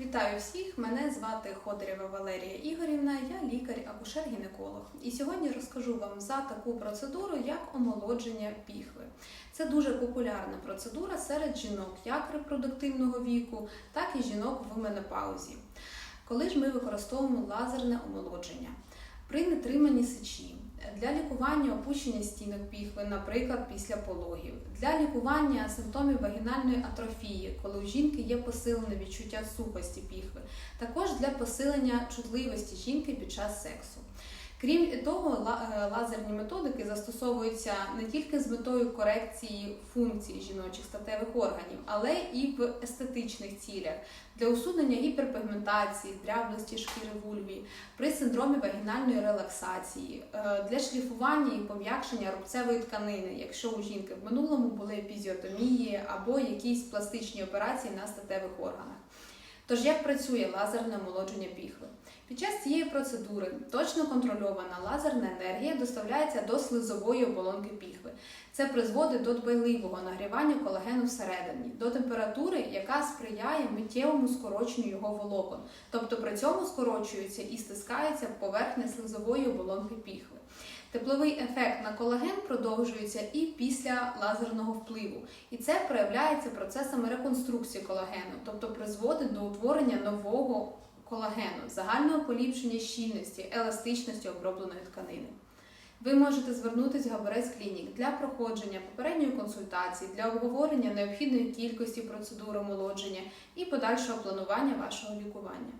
Вітаю всіх! Мене звати Ходорєва Валерія Ігорівна, я лікар-акушер-гінеколог. І сьогодні розкажу вам за таку процедуру, як омолодження піхви. Це дуже популярна процедура серед жінок як репродуктивного віку, так і жінок в менопаузі. Коли ж ми використовуємо лазерне омолодження? При нетриманні сечі, для лікування опущення стінок піхви, наприклад, після пологів, для лікування симптомів вагінальної атрофії, коли у жінки є посилене відчуття сухості піхви, також для посилення чутливості жінки під час сексу. Крім того, е, лазерні методики застосовуються не тільки з метою корекції функцій жіночих статевих органів, але і в естетичних цілях для усунення гіперпігментації, дряблості шкіри вульві, при синдромі вагінальної релаксації, е, для шліфування і пом'якшення рубцевої тканини, якщо у жінки в минулому були епізіотомії або якісь пластичні операції на статевих органах. Тож як працює лазерне омолодження піхви? Під час цієї процедури точно контрольована лазерна енергія доставляється до слизової оболонки піхви. Це призводить до дбайливого нагрівання колагену всередині, до температури, яка сприяє миттєвому скороченню його волокон. Тобто при цьому скорочується і стискається поверхня слизової оболонки піхви. Тепловий ефект на колаген продовжується і після лазерного впливу, і це проявляється процесами реконструкції колагену, тобто призводить до утворення нового колагену, загального поліпшення щільності, еластичності обробленої тканини. Ви можете звернутися в Габарес Клінік для проходження попередньої консультації, для обговорення необхідної кількості процедур омолодження і подальшого планування вашого лікування.